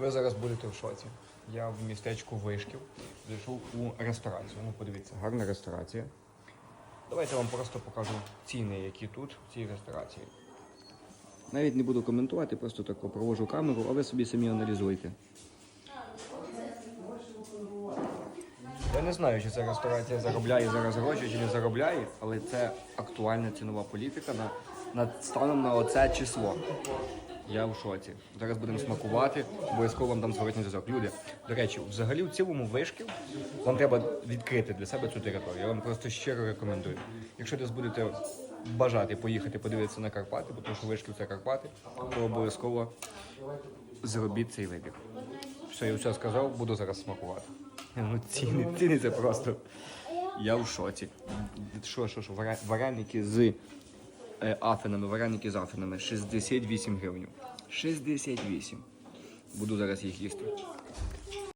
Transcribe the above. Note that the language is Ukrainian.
Ви зараз будете в шоці. Я в містечку Вишків зайшов у ресторацію. Ну, подивіться, гарна ресторація. Давайте вам просто покажу ціни, які тут, в цій ресторації. Навіть не буду коментувати, просто так провожу камеру, а ви собі самі аналізуйте. Я не знаю, чи ця ресторація заробляє зараз гроші, чи не заробляє, але це актуальна цінова політика на, на станом на оце число. Я в шоці. Зараз будемо смакувати, обов'язково вам дам зворотній зв'язок. Люди, до речі, взагалі в цілому вишків вам треба відкрити для себе цю територію. Я вам просто щиро рекомендую. Якщо десь будете бажати поїхати подивитися на Карпати, бо тому що вишків це Карпати, то обов'язково зробіть цей вибір. Все, я все сказав, буду зараз смакувати. Ну, ціни, ціни це просто. Я в шоці. Що, що, що, вареники з е, афінами, вареники з афинами. 68 гривень. 68. Буду зараз їх їсти.